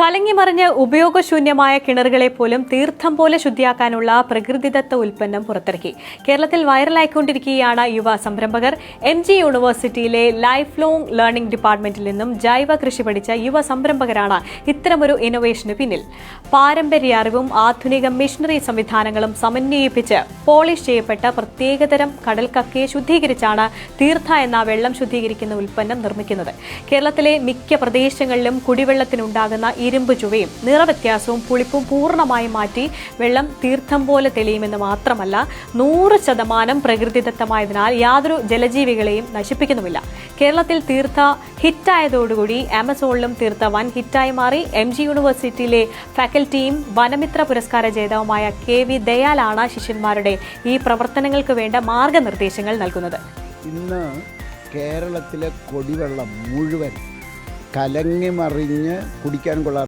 കലങ്ങിമറിഞ്ഞ് ഉപയോഗശൂന്യമായ കിണറുകളെ പോലും തീർത്ഥം പോലെ ശുദ്ധിയാക്കാനുള്ള പ്രകൃതിദത്ത ഉൽപ്പന്നം പുറത്തിറക്കി. കേരളത്തിൽ വൈറലായിക്കൊണ്ടിരിക്കുകയാണ് യുവ സംരംഭകർ. എം ജി യൂണിവേഴ്സിറ്റിയിലെ ലൈഫ് ലോങ് ലേണിംഗ് ഡിപ്പാർട്ട്മെന്റിൽ നിന്നും ജൈവ കൃഷി പഠിച്ച യുവ സംരംഭകരാണ് ഇത്തരമൊരു ഇന്നോവേഷന് പിന്നിൽ. പാരമ്പര്യ അറിവും ആധുനിക മെഷീനറി സംവിധാനങ്ങളും സമന്വയിപ്പിച്ച് പോളിഷ് ചെയ്യപ്പെട്ട പ്രത്യേകതരം കടൽക്കക്കയെ ശുദ്ധീകരിച്ചാണ് തീർത്ഥ എന്ന വെള്ളം ശുദ്ധീകരിക്കുന്ന ഉൽപ്പന്നം നിർമ്മിക്കുന്നത്. കേരളത്തിലെ മിക്ക പ്രദേശങ്ങളിലും കുടിവെള്ളത്തിനുണ്ടാകുന്ന ഇരുമ്പ് ചുവയും നിറവ്യത്യാസവും പുളിപ്പും പൂർണമായും മാറ്റി വെള്ളം തീർത്ഥം പോലെ തെളിയുമെന്ന് മാത്രമല്ല നൂറ് ശതമാനം പ്രകൃതിദത്തമായതിനാൽ യാതൊരു ജലജീവികളെയും നശിപ്പിക്കുന്നുമില്ല. കേരളത്തിൽ തീർത്ഥ ഹിറ്റായതോടുകൂടി ആമസോണിലും തീർത്ഥ വൻ ഹിറ്റായി മാറി എം ജി യൂണിവേഴ്സിറ്റിയിലെ ഫാക്കൽറ്റിയും വനമിത്ര പുരസ്കാര ജേതാവുമായ കെ വി ദയാലാണ് ശിഷ്യന്മാരുടെ ഈ പ്രവർത്തനങ്ങൾക്ക് വേണ്ട മാർഗനിർദ്ദേശങ്ങൾ നൽകുന്നത്. കേരളത്തിലെ കൊടിവെള്ളം മുഴുവൻ കലങ്ങി മറിഞ്ഞ് കുടിക്കാൻ കൊള്ളാത്ത